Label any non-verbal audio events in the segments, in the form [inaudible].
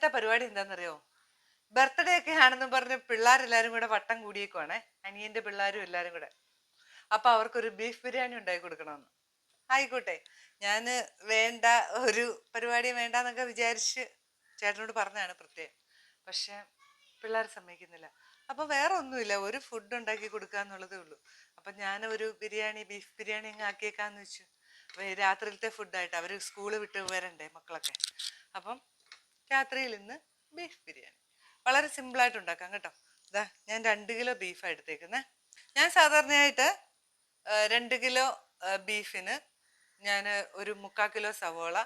ഇന്നത്തെ പരിപാടി എന്താണെന്നറിയോ ബർത്ത്ഡേ ഒക്കെ ആണെന്ന് പറഞ്ഞ് പിള്ളേരെല്ലാരും കൂടെ വട്ടം കൂടിയേക്കുവാണ്. അനിയന്റെ പിള്ളേരും എല്ലാരും കൂടെ. അപ്പൊ അവർക്കൊരു ബീഫ് ബിരിയാണി ഉണ്ടാക്കി കൊടുക്കണമെന്ന്. ആയിക്കോട്ടെ. ഞാൻ വേണ്ട ഒരു പരിപാടി വേണ്ടാന്നൊക്കെ വിചാരിച്ച് ചേട്ടനോട് പറഞ്ഞതാണ് പ്രത്യേകം. പക്ഷെ പിള്ളേർ സമ്മതിക്കുന്നില്ല. അപ്പൊ വേറെ ഒന്നുമില്ല ഒരു ഫുഡ് ഉണ്ടാക്കി കൊടുക്കുക എന്നുള്ളതേ ഉള്ളൂ. അപ്പൊ ഞാൻ ഒരു ബിരിയാണി ബീഫ് ബിരിയാണി അങ്ങ് ആക്കിയേക്കാന്ന് വെച്ചു. രാത്രിയിലത്തെ ഫുഡായിട്ട് അവർ സ്കൂൾ വിട്ട് വരണ്ടേ മക്കളൊക്കെ. അപ്പം രാത്രിയിൽ ഇന്ന് ബീഫ് ബിരിയാണി. വളരെ സിമ്പിളായിട്ട് ഉണ്ടാക്കാം കേട്ടോ. ഇതാ ഞാൻ രണ്ട് കിലോ ബീഫാണ് എടുത്തേക്കുന്നത് ഞാൻ സാധാരണയായിട്ട് രണ്ട് കിലോ ബീഫിന് ഞാൻ ഒരു മുക്കാൽ കിലോ സവോള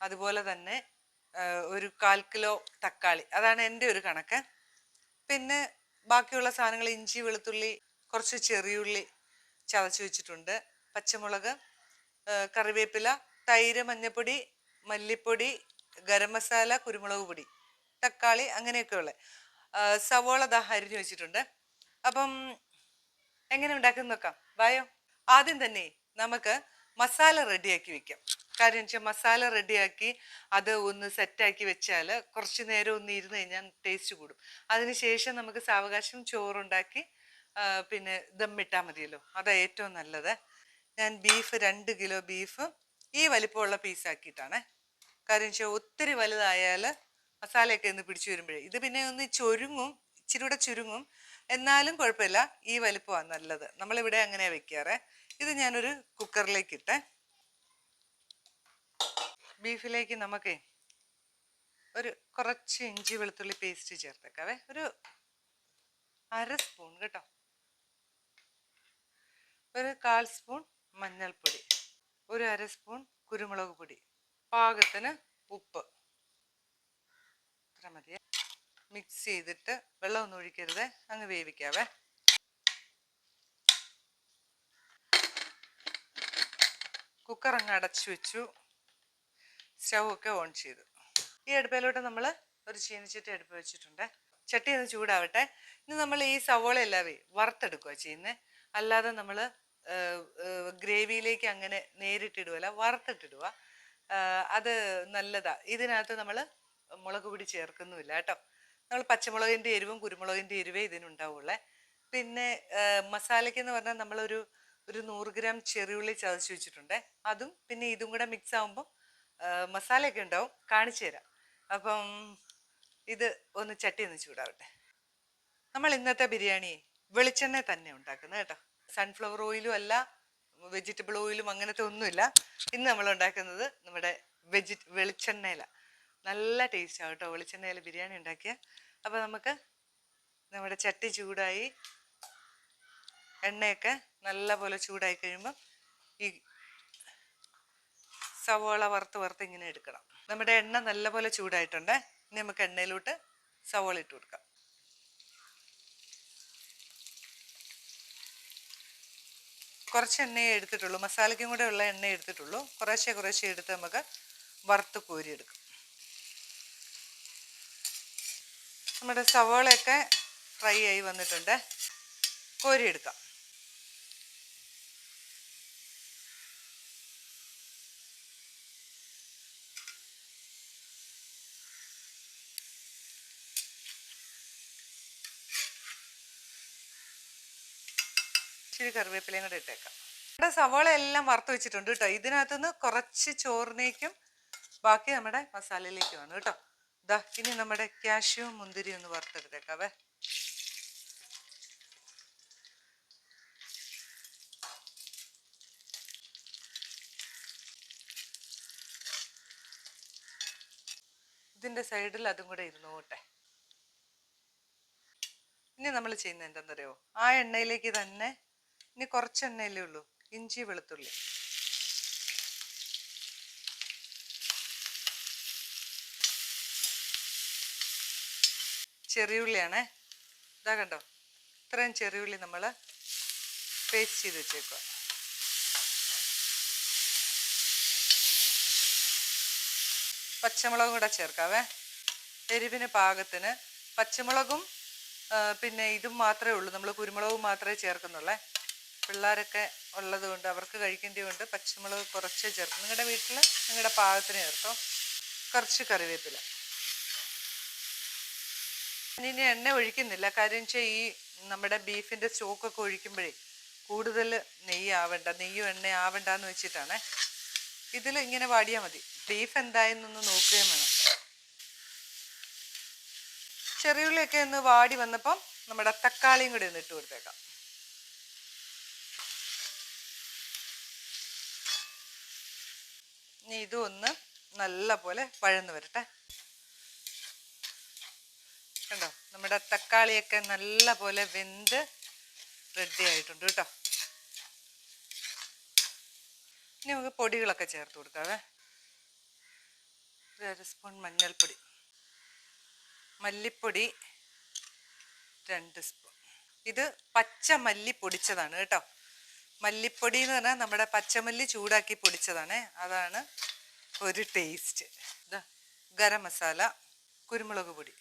അതുപോലെ തന്നെ ഒരു കാൽ കിലോ തക്കാളി. അതാണ് എന്റെ ഒരു കണക്ക്. പിന്നെ ബാക്കിയുള്ള സാധനങ്ങൾ ഇഞ്ചി വെളുത്തുള്ളി കുറച്ച് ചെറിയുള്ളി ചതച്ച് വെച്ചിട്ടുണ്ട്. പച്ചമുളക് കറിവേപ്പില തൈര് മഞ്ഞൾപ്പൊടി മല്ലിപ്പൊടി ഗരം മസാല കുരുമുളക് പൊടി തക്കാളി അങ്ങനെയൊക്കെ ഉള്ള സവോള ദാ അരിഞ്ഞു വെച്ചിട്ടുണ്ട്. അപ്പം എങ്ങനെ ഉണ്ടാക്കുന്ന നോക്കാം. വായോ. ആദ്യം തന്നെ നമുക്ക് മസാല റെഡിയാക്കി വെക്കാം. കാര്യം വെച്ചാൽ മസാല റെഡിയാക്കി അത് ഒന്ന് സെറ്റാക്കി വെച്ചാൽ കുറച്ച് നേരം ഒന്ന് ഇരുന്ന് കഴിഞ്ഞാൽ ടേസ്റ്റ് കൂടും. അതിനുശേഷം നമുക്ക് സാവകാശം ചോറുണ്ടാക്കി പിന്നെ ദമ്മിട്ടാൽ മതിയല്ലോ. അതാണ് ഏറ്റവും നല്ലത്. ഞാൻ ബീഫ് രണ്ട് കിലോ ബീഫ് ഈ വലിപ്പമുള്ള പീസാക്കിയിട്ടാണ്. കാര്യം വെച്ചാൽ ഒത്തിരി വലുതായാൽ മസാലയൊക്കെ ഒന്ന് പിടിച്ചു വരുമ്പോഴേ. ഇത് പിന്നെ ഒന്ന് ചുരുങ്ങും ഇച്ചിരി കൂടെ ചുരുങ്ങും. എന്നാലും കുഴപ്പമില്ല. ഈ വലിപ്പമാണ് നല്ലത്. നമ്മളിവിടെ അങ്ങനെ വെക്കാറ്. ഇത് ഞാനൊരു കുക്കറിലേക്ക് ഇട്ടേ ബീഫിലേക്ക് നമുക്കേ ഒരു കുറച്ച് ഇഞ്ചി വെളുത്തുള്ളി പേസ്റ്റ് ചേർത്തേക്കാവേ. ഒരു അര സ്പൂൺ കേട്ടോ. ഒരു കാൽ സ്പൂൺ മഞ്ഞൾപ്പൊടി. ഒരു അര സ്പൂൺ കുരുമുളക് പൊടി. പാകത്തിന് ഉപ്പ്. ഇത്ര മിക്സ് ചെയ്തിട്ട് വെള്ളമൊന്നും ഒഴിക്കരുത്. അങ്ങ് വേവിക്കാവേ. കുക്കർ അങ്ങ് അടച്ചു വെച്ചു. സ്റ്റൗ ഒക്കെ ഓൺ ചെയ്തു. ഈ അടുപ്പയിലോട്ട് നമ്മൾ ഒരു ചീനച്ചട്ടി അടുപ്പ് വെച്ചിട്ടുണ്ട്. ചട്ടി ഒന്ന് ചൂടാവട്ടെ. ഇനി നമ്മൾ ഈ സവോള എല്ലാവേ വറുത്തെടുക്കുക ചെയ്യുന്നത് അല്ലാതെ നമ്മൾ ഗ്രേവിയിലേക്ക് അങ്ങനെ നേരിട്ടിടുവല്ല വറുത്തിട്ടിടുക അത് നല്ലതാ. ഇതിനകത്ത് നമ്മൾ മുളക് പൊടി ചേർക്കുന്നുമില്ല കേട്ടോ. നമ്മൾ പച്ചമുളകിന്റെ എരിവും കുരുമുളകിന്റെ എരിവേ ഇതിനുണ്ടാവുള്ളേ. പിന്നെ മസാലയ്ക്ക് എന്ന് പറഞ്ഞാൽ നമ്മളൊരു ഒരു നൂറ് ഗ്രാം ചെറിയുള്ളി ചതച്ച് വെച്ചിട്ടുണ്ട്. അതും പിന്നെ ഇതും കൂടെ മിക്സ് ആകുമ്പം മസാലയൊക്കെ ഉണ്ടാവും. കാണിച്ചു തരാം. അപ്പം ഇത് ഒന്ന് ചട്ടി ഒന്ന് ചൂടാവട്ടെ. നമ്മൾ ഇന്നത്തെ ബിരിയാണി വെളിച്ചെണ്ണ തന്നെ ഉണ്ടാക്കുന്നത് കേട്ടോ. സൺഫ്ലവർ ഓയിലും അല്ല വെജിറ്റബിൾ ഓയിലും അങ്ങനത്തെ ഒന്നുമില്ല. ഇന്ന് നമ്മൾ ഉണ്ടാക്കുന്നത് നമ്മുടെ വെജി വെളിച്ചെണ്ണയില. നല്ല ടേസ്റ്റാണ് കേട്ടോ. വെളിച്ചെണ്ണയിൽ ബിരിയാണി ഉണ്ടാക്കിയ. അപ്പോൾ നമുക്ക് നമ്മുടെ ചട്ടി ചൂടായി എണ്ണയൊക്കെ നല്ല പോലെ ചൂടായി കഴിയുമ്പം ഈ സവോള വറുത്ത് വറുത്ത് ഇങ്ങനെ എടുക്കണം. നമ്മുടെ എണ്ണ നല്ലപോലെ ചൂടായിട്ടുണ്ട്. ഇനി നമുക്ക് എണ്ണയിലോട്ട് സവോള ഇട്ട് കൊടുക്കാം. കുറച്ച് എണ്ണയെ എടുത്തിട്ടുള്ളൂ. മസാലയ്ക്കും കൂടെ ഉള്ള എണ്ണ എടുത്തിട്ടുള്ളൂ. കുറേശ്ശെ കുറേശ്ശെ എടുത്ത് നമുക്ക് വറുത്ത് കോരിയെടുക്കും. നമ്മുടെ സവോളയൊക്കെ ഫ്രൈ ആയി വന്നിട്ടുണ്ട്. കോരിയെടുക്കാം. ഇച്ചിരി കറിവേപ്പിലയും കൂടെ ഇട്ടേക്കാം. നമ്മുടെ സവോള എല്ലാം വറുത്ത് വെച്ചിട്ടുണ്ട് കേട്ടോ. ഇതിനകത്തുനിന്ന് കുറച്ച് ചോറിനേക്കും ബാക്കി നമ്മുടെ മസാലയിലേക്ക് വേണം കേട്ടോ. ദാ ഇനി നമ്മുടെ കാഷ്യൂ മുന്തിരിയും ഒന്ന് വറുത്തെടുത്തേക്കാവേ. ഇതിന്റെ സൈഡിൽ അതും കൂടെ ഇരുന്നോട്ടെ ഇനി നമ്മൾ ചെയ്യുന്നത് എന്താണെന്നറിയോ? ആ എണ്ണയിലേക്ക് തന്നെ ഇനി കുറച്ച് എണ്ണയല്ലേ ഉള്ളൂ. ഇഞ്ചി വെളുത്തുള്ളി. ചെറിയുള്ളിയാണേ. ഇതാ കണ്ടോ? ഇത്രയും ചെറിയുള്ളി നമ്മൾ പേസ്റ്റ് ചെയ്ത് വെച്ചേക്കുക പച്ചമുളകും കൂടെ ചേർക്കാവേ. എരിവിന് പാകത്തിന് പച്ചമുളകും പിന്നെ ഇതും മാത്രമേ ഉള്ളൂ. നമ്മൾ കുരുമുളകും മാത്രമേ ചേർക്കുന്നുള്ളേ. പിള്ളേരൊക്കെ ഉള്ളത് കൊണ്ട് അവർക്ക് കഴിക്കേണ്ടതുകൊണ്ട് പച്ചമുളക് കുറച്ച് ചേർക്കും. നിങ്ങളുടെ വീട്ടിൽ നിങ്ങളുടെ പാകത്തിന് ചേർത്തോ? കുറച്ച് കറിവേപ്പില. ഇനി എണ്ണ ഒഴിക്കുന്നില്ല. കാര്യം വെച്ചാൽ ഈ നമ്മുടെ ബീഫിന്റെ സ്റ്റോക്കൊക്കെ ഒഴിക്കുമ്പോഴേ കൂടുതൽ നെയ്യ് ആവണ്ട നെയ്യും എണ്ണ ആവണ്ട എന്ന് വെച്ചിട്ടാണ് ഇതിൽ ഇങ്ങനെ വാടിയാൽ മതി. ബീഫ് എന്തായെന്നൊന്ന് നോക്കുകയും വേണം. ചെറിയുള്ളിയൊക്കെ ഒന്ന് വാടി വന്നപ്പം നമ്മുടെ തക്കാളിയും കൂടി ഒന്ന് ഇട്ട് കൊടുത്തേക്കാം. ഇനി ഇതും ഒന്ന് നല്ല പോലെ വഴന്ന് വരട്ടെ. കണ്ടോ? നമ്മുടെ തക്കാളിയൊക്കെ നല്ല പോലെ വെന്ത് റെഡി ആയിട്ടുണ്ട് കേട്ടോ. ഇനി നമുക്ക് പൊടികളൊക്കെ ചേർത്ത് കൊടുക്കാവേ. ഒരു അര സ്പൂൺ മഞ്ഞൾപ്പൊടി. മല്ലിപ്പൊടി രണ്ട് സ്പൂൺ ഇത് പച്ച മല്ലി പൊടിച്ചതാണ് കേട്ടോ. മല്ലിപ്പൊടി എന്ന് പറഞ്ഞാൽ നമ്മുടെ പച്ചമല്ലി ചൂടാക്കി പൊടിച്ചതാണ്. അതാണ് ഒരു ടേസ്റ്റ് ഗരം മസാല കുരുമുളക് പൊടി.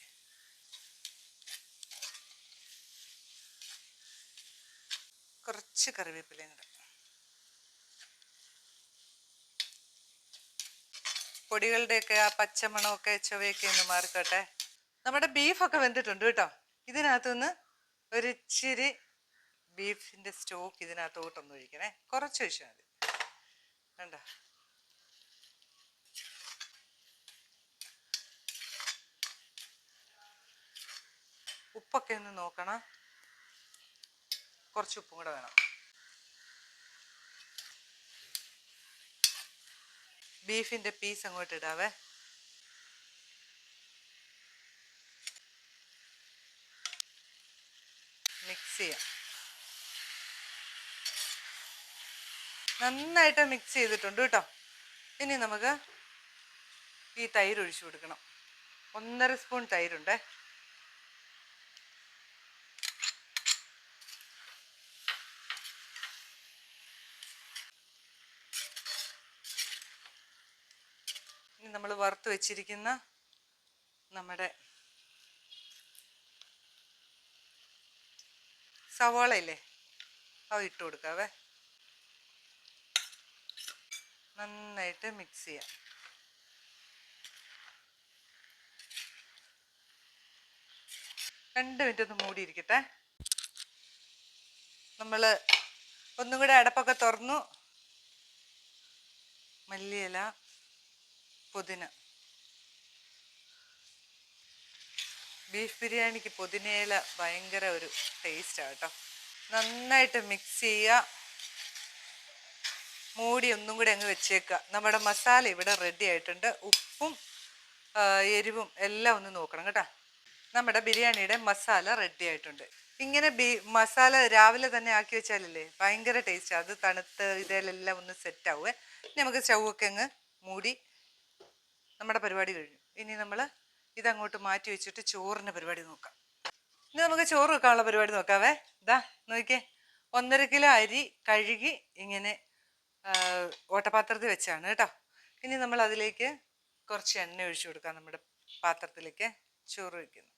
കുറച്ച് കറിവേപ്പിലയും കൂടെ. പൊടികളുടെയൊക്കെ ആ പച്ചമണമൊക്കെ ചുവയൊക്കെ ഒന്ന് മാറിക്കോട്ടെ. നമ്മുടെ ബീഫൊക്കെ വെന്തിട്ടുണ്ട് കേട്ടോ. ഇതിനകത്തുനിന്ന് ഒരു ബീഫിന്റെ സ്റ്റോക്ക് ഇതിനകത്തോട്ടൊന്ന് ഒഴിക്കണേ. കുറച്ച് ഒഴിച്ചാൽ മതി. കണ്ടോ? ഉപ്പൊക്കെ ഒന്ന് നോക്കണം. കുറച്ച് ഉപ്പും കൂടെ വേണം. ബീഫിന്റെ പീസ് അങ്ങോട്ട് ഇടാവേ. മിക്സ് ചെയ്യാം. നന്നായിട്ട് മിക്സ് ചെയ്തിട്ടുണ്ട് കേട്ടോ. ഇനി നമുക്ക് ഈ തൈര് ഒഴിച്ചു കൊടുക്കണം. ഒന്നര സ്പൂൺ തൈരുണ്ടേ. ഇനി നമ്മൾ വറുത്ത് വെച്ചിരിക്കുന്ന നമ്മുടെ സവാള ഇല്ലേ അവ ഇട്ട് കൊടുക്കാവേ. നന്നായിട്ട് മിക്സ് ചെയ്യാം. രണ്ട് മിനിറ്റ് ഒന്ന് മൂടിയിരിക്കട്ടെ. നമ്മൾ ഒന്നും കൂടെ അടപ്പൊക്കെ തുറന്നു. മല്ലിയില പുതിന. ബീഫ് ബിരിയാണിക്ക് പുതിനയില ഭയങ്കര ഒരു ടേസ്റ്റാണ് കേട്ടോ. നന്നായിട്ട് മിക്സ് ചെയ്യുക മൂടി ഒന്നും കൂടി അങ്ങ് വെച്ചേക്കുക. നമ്മുടെ മസാല ഇവിടെ റെഡി ആയിട്ടുണ്ട്. ഉപ്പും എരിവും എല്ലാം ഒന്ന് നോക്കണം കേട്ടോ. നമ്മുടെ ബിരിയാണിയുടെ മസാല റെഡി ആയിട്ടുണ്ട്. ഇങ്ങനെ ബി മസാല രാവിലെ തന്നെ ആക്കി വെച്ചാലല്ലേ ഭയങ്കര ടേസ്റ്റ് അത് തണുത്ത് ഇതിലെല്ലാം ഒന്ന് സെറ്റ് ആവുമേ നമുക്ക് ചവക്കെ അങ്ങ് മൂടി നമ്മുടെ പരിപാടി കഴിഞ്ഞു. ഇനി നമ്മൾ ഇതങ്ങോട്ട് മാറ്റി വെച്ചിട്ട് ചോറിന്റെ പരിപാടി നോക്കാം. ഇനി നമുക്ക് ചോറ് വെക്കാനുള്ള പരിപാടി നോക്കാവേ. ഇതാ നോക്കിയേ. ഒന്നര കിലോ അരി കഴുകി ഇങ്ങനെ ഓട്ടപാത്രത്തിൽ വെച്ചാണ് കേട്ടോ. ഇനി നമ്മൾ അതിലേക്ക് കുറച്ച് എണ്ണ ഒഴിച്ചു കൊടുക്കാം നമ്മുടെ പാത്രത്തിലേക്ക് ചോറ് വയ്ക്കുന്നു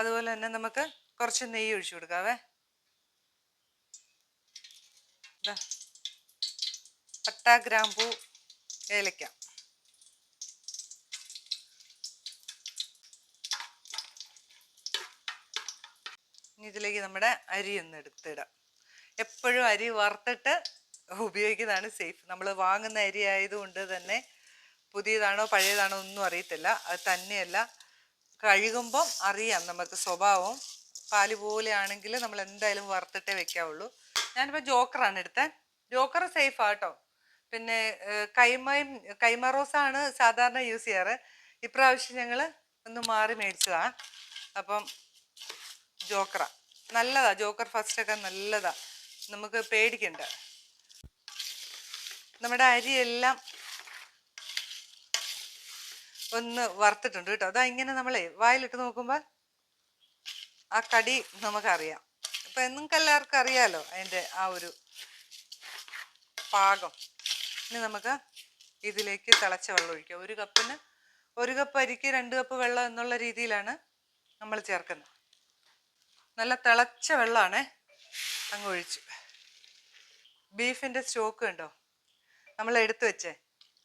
അതുപോലെ തന്നെ നമുക്ക് കുറച്ച് നെയ്യ് ഒഴിച്ചു കൊടുക്കാവേ. പട്ട ഗ്രാമ്പൂ ഏലക്ക. ഇനി ഇതിലേക്ക് നമ്മുടെ അരി ഒന്ന് എടുത്തിടാം. എപ്പോഴും അരി വറുത്തിട്ട് ഉപയോഗിക്കുന്നതാണ് സേഫ്. നമ്മൾ വാങ്ങുന്ന അരി ആയതുകൊണ്ട് തന്നെ പുതിയതാണോ പഴയതാണോ ഒന്നും അറിയത്തില്ല. അത് തന്നെയല്ല. കഴുകുമ്പം അറിയാം നമുക്ക് സ്വഭാവം. പാൽ പോലെയാണെങ്കിൽ നമ്മൾ എന്തായാലും വറുത്തിട്ടേ വെക്കാവുള്ളൂ. ഞാനിപ്പോൾ ജോക്കറാണ് എടുത്തത് ജോക്കർ സേഫ് ആട്ടോ. പിന്നെ കൈമയും കൈമ റോസാണ് സാധാരണ യൂസ് ചെയ്യാറ്. ഇപ്രാവശ്യം ഞങ്ങൾ ഒന്ന് മാറി മേടിച്ചതാണ് അപ്പം ജോക്കറ. നല്ലതാണ് ജോക്കർ ഫസ്റ്റൊക്കെ നല്ലതാണ് നല്ലതാ. നമുക്ക് പേടിക്കണ്ട. നമ്മുടെ അരിയെല്ലാം ഒന്ന് വറുത്തിട്ടുണ്ട് കേട്ടോ. അതാ ഇങ്ങനെ നമ്മളെ വായിലിട്ട് നോക്കുമ്പോൾ ആ കടി നമുക്കറിയാം. അപ്പം നിങ്ങൾക്ക് എല്ലാവർക്കും അറിയാലോ അതിന്റെ ആ ഒരു പാകം. ഇനി നമുക്ക് ഇതിലേക്ക് തിളച്ച വെള്ളം ഒഴിക്കുക ഒരു കപ്പിന് ഒരു കപ്പ് അരിക്ക് രണ്ട് കപ്പ് വെള്ളം എന്നുള്ള രീതിയിലാണ് നമ്മൾ ചേർക്കുന്നത്. നല്ല തിളച്ച വെള്ളമാണേ അങ്ങ് ഒഴിച്ചു ബീഫിന്റെ സ്റ്റോക്ക് ഉണ്ടോ നമ്മൾ എടുത്തു വെച്ചേ.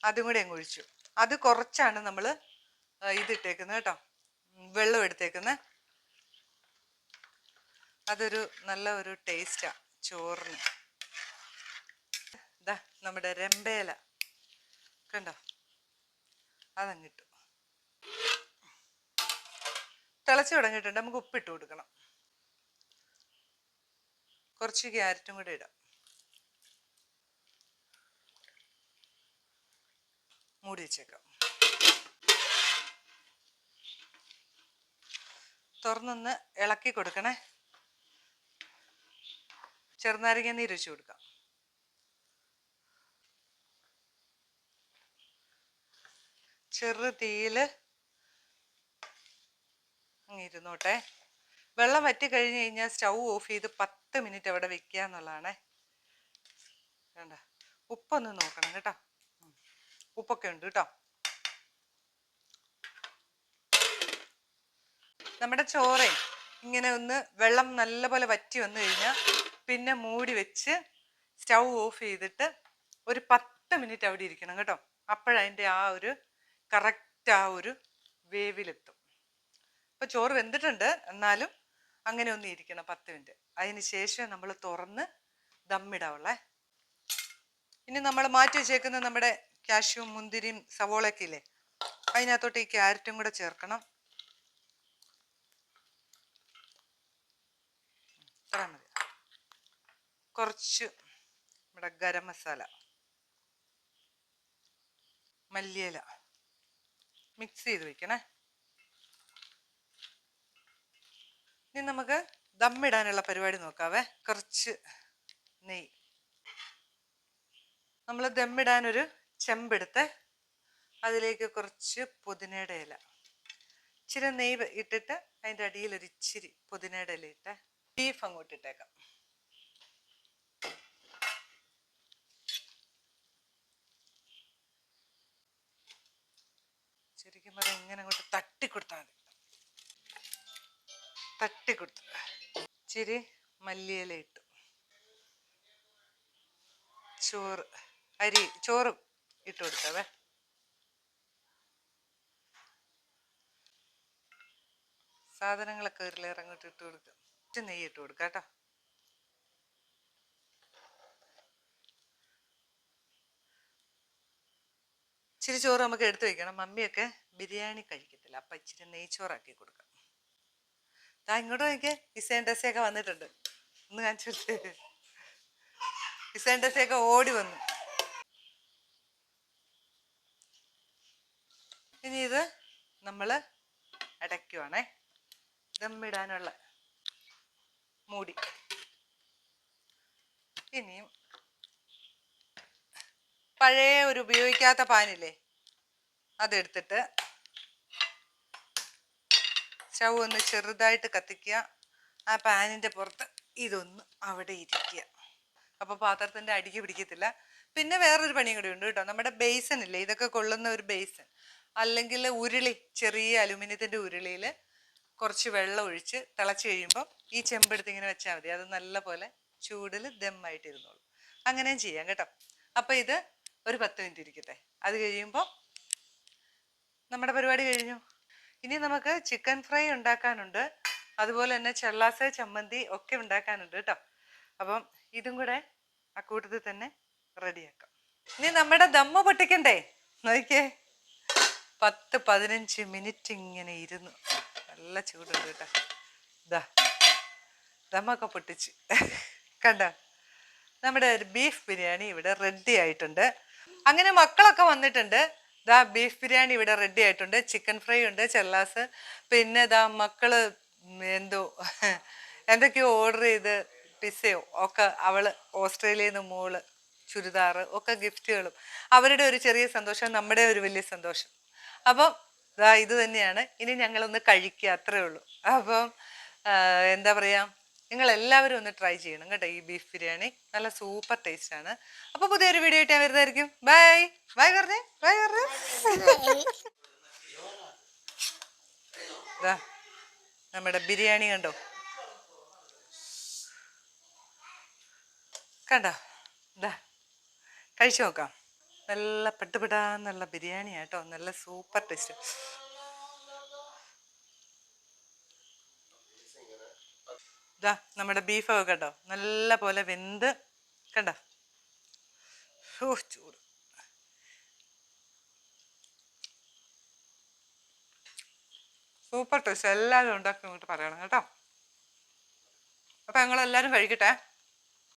അതും കൂടി അങ്ങ് ഒഴിച്ചു അത് കുറച്ചാണ് നമ്മൾ ഇതിട്ടേക്കുന്നത് കേട്ടോ. വെള്ളം എടുത്തേക്കുന്നത് അതൊരു നല്ല ഒരു ടേസ്റ്റാ ചോറിന്. ഇതാ നമ്മുടെ രമ്പേല. കണ്ടോ? അതങ്ങിട്ടു തിളച്ച് തുടങ്ങിയിട്ടുണ്ട്. നമുക്ക് ഉപ്പിട്ട് കൊടുക്കണം. കുറച്ച് ക്യാരറ്റും കൂടെ ഇടാം. മൂടി വെച്ചേക്കാം. തുറന്നൊന്ന് ഇളക്കി കൊടുക്കണേ. ചെറുനാരങ്ങ നീര് വെച്ച് കൊടുക്കാം. ചെറു അങ്ങ് ഇരുന്നോട്ടെ. വെള്ളം വറ്റി കഴിഞ്ഞ് കഴിഞ്ഞാൽ സ്റ്റൗ ഓഫ് ചെയ്ത് പത്ത് മിനിറ്റ് അവിടെ വെക്കുക എന്നുള്ളതാണേ. വേണ്ട ഉപ്പൊന്ന് നോക്കണം കേട്ടോ. ഉപ്പൊക്കെ ഉണ്ട് കേട്ടോ. നമ്മുടെ ചോറേ ഇങ്ങനെ ഒന്ന് വെള്ളം നല്ലപോലെ വറ്റി വന്നു കഴിഞ്ഞാൽ പിന്നെ മൂടി വെച്ച് സ്റ്റൗ ഓഫ് ചെയ്തിട്ട് ഒരു പത്ത് മിനിറ്റ് അവിടെ ഇരിക്കണം കേട്ടോ. അപ്പോഴതിന്റെ ആ ഒരു കറക്റ്റ് ആ ഒരു വേവിലെത്തും. അപ്പോൾ ചോറ് വെന്തിട്ടുണ്ട്. എന്നാലും അങ്ങനെ ഒന്ന് ഇരിക്കണം പത്ത് മിനിറ്റ്. അതിന് ശേഷം നമ്മൾ തുറന്ന് ദമ്മിടാവുള്ളേ ഇനി നമ്മൾ മാറ്റി വെച്ചേക്കുന്ന നമ്മുടെ കാഷ്യൂം മുന്തിരിയും സവോളയൊക്കെ ഇല്ലേ? അതിനകത്തോട്ട് ഈ ക്യാരറ്റും കൂടെ ചേർക്കണം. ഇത്ര മതി. കുറച്ച് നമ്മുടെ ഗരം മസാല മല്ലിയില മിക്സ് ചെയ്ത് വെക്കണേ. ഇനി നമുക്ക് ദമ്മിടാനുള്ള പരിപാടി നോക്കാവേ. കുറച്ച് നെയ് നമ്മൾ ദമ്മിടാനൊരു ചെമ്പെടുത്ത് അതിലേക്ക് കുറച്ച് പുതിനയുടെ ഇല. ഇച്ചിരി നെയ് ഇട്ടിട്ട് അതിന്റെ അടിയിൽ ഒരു ഇച്ചിരി പുതിനയുടെ ഇല ഇട്ട് ബീഫ് അങ്ങോട്ട് ഇട്ടേക്കാം. ശരിക്കും പറഞ്ഞാൽ ഇങ്ങനെ അങ്ങോട്ട് തട്ടിക്കൊടുത്താൽ മതി. തട്ടിക്കൊടുത്തു ഇച്ചിരി മല്ലിയില ഇട്ടു. ചോറ് അരി ചോറും ഇട്ട് കൊടുത്തവേ. സാധനങ്ങളൊക്കെ ഒരു ലെയർ അങ്ങോട്ട് ഇട്ട് കൊടുക്കുക ഇച്ചിരി നെയ്യ് ഇട്ട് കൊടുക്കാം കേട്ടോ. ഇച്ചിരി ചോറ് നമുക്ക് എടുത്തു വയ്ക്കണം മമ്മിയൊക്കെ ബിരിയാണി കഴിക്കത്തില്ല. അപ്പം ഇച്ചിരി നെയ്ച്ചോറാക്കി കൊടുക്കാം. ദാ ഇങ്ങോട്ട് നോക്കിയേ. ഇസേൻ ഡസയൊക്കെ വന്നിട്ടുണ്ട്. ഒന്ന് കാണിച്ചു ഇസേൻ ഡസയൊക്കെ ഓടി വന്നു. ഇനി ഇത് നമ്മൾ അടയ്ക്കുവാണേ. ദമ്മിടാനുള്ള മൂടി. ഇനിയും പഴയ ഒരു ഉപയോഗിക്കാത്ത പാനില്ലേ? അതെടുത്തിട്ട് സ്റ്റൗ ഒന്ന് ചെറുതായിട്ട് കത്തിക്കുക. ആ പാനിന്റെ പുറത്ത് ഇതൊന്ന് അവിടെ ഇരിക്കുക. അപ്പോൾ പാത്രത്തിന്റെ അടിക്ക് പിടിക്കത്തില്ല. പിന്നെ വേറൊരു പണിയും കൂടി ഉണ്ട് കേട്ടോ. നമ്മുടെ ബേസൻ ഇല്ലേ? ഇതൊക്കെ കൊള്ളുന്ന ഒരു ബേസൻ അല്ലെങ്കിൽ ഉരുളി ചെറിയ അലുമിനിയത്തിന്റെ ഉരുളിയിൽ കുറച്ച് വെള്ളം ഒഴിച്ച് തിളച്ച് കഴിയുമ്പോൾ ഈ ചെമ്പെടുത്ത് ഇങ്ങനെ വെച്ചാൽ മതി. അത് നല്ല പോലെ ചൂടിൽ ദമ്മായിട്ടിരുന്നോളൂ അങ്ങനെയും ചെയ്യാം കേട്ടോ. അപ്പോൾ ഇത് ഒരു പത്ത് മിനിറ്റ് ഇരിക്കട്ടെ. അത് കഴിയുമ്പോൾ നമ്മുടെ പരിപാടി കഴിഞ്ഞു. ഇനി നമുക്ക് ചിക്കൻ ഫ്രൈ ഉണ്ടാക്കാനുണ്ട്. അതുപോലെ തന്നെ ചെള്ളാസ ചമ്മന്തി ഒക്കെ ഉണ്ടാക്കാനുണ്ട് കേട്ടോ. അപ്പം ഇതും കൂടെ ആ കൂട്ടത്തിൽ തന്നെ റെഡിയാക്കാം. ഇനി നമ്മുടെ ദമ്മ പൊട്ടിക്കണ്ടേ? നോക്കിയേ. പത്ത് പതിനഞ്ച് മിനിറ്റ് ഇങ്ങനെ ഇരുന്നു. നല്ല ചൂടുണ്ട് കേട്ടോ. ഇതാ ദമ്മൊക്കെ പൊട്ടിച്ച്. കണ്ടോ? നമ്മുടെ ഒരു ബീഫ് ബിരിയാണി ഇവിടെ റെഡി ആയിട്ടുണ്ട്. അങ്ങനെ മക്കളൊക്കെ വന്നിട്ടുണ്ട്. ദാ ബീഫ് ബിരിയാണി ഇവിടെ റെഡി ആയിട്ടുണ്ട്. ചിക്കൻ ഫ്രൈ ഉണ്ട് ചെല്ലാസ്. പിന്നെ ഇതാ മക്കൾ എന്തോ [laughs] എന്തൊക്കെയോ ഓർഡർ ചെയ്ത് പിസയോ ഒക്കെ അവൾ ഓസ്ട്രേലിയയിൽ നിന്ന് മോൾ ചുരിദാറ് ഒക്കെ ഗിഫ്റ്റുകളും അവരുടെ ഒരു ചെറിയ സന്തോഷം നമ്മുടെ ഒരു വലിയ സന്തോഷം. അപ്പം ഇതാ ഇത് തന്നെയാണ്. ഇനി ഞങ്ങളൊന്ന് കഴിക്കുക അത്രേ ഉള്ളൂ. അപ്പം എന്താ പറയുക നിങ്ങൾ എല്ലാവരും ഒന്ന് ട്രൈ ചെയ്യണം കേട്ടോ ഈ ബീഫ് ബിരിയാണി. നല്ല സൂപ്പർ ടേസ്റ്റ് ആണ്. അപ്പോൾ പുതിയൊരു വീഡിയോ ഞാൻ വരുന്നതായിരിക്കും. ബൈ ബൈ പറഞ്ഞേ ബൈ പറഞ്ഞേ നമ്മുടെ ബിരിയാണി കണ്ടോ? കണ്ടോ? ദാ കഴിച്ചു നോക്കാം. നല്ല പെട്ടുപെടാന്നുള്ള ബിരിയാണി ആട്ടോ നല്ല സൂപ്പർ ടേസ്റ്റ് ഇതാ നമ്മുടെ ബീഫൊക്കെ കണ്ടോ? നല്ല പോലെ വെന്ത് കണ്ട? ഓ ചൂട്. Super taste. എല്ലാവരും ഉണ്ടാക്കി ഇങ്ങോട്ട് പറയണം കേട്ടോ. അപ്പം ഞങ്ങളെല്ലാവരും കഴിക്കട്ടെ.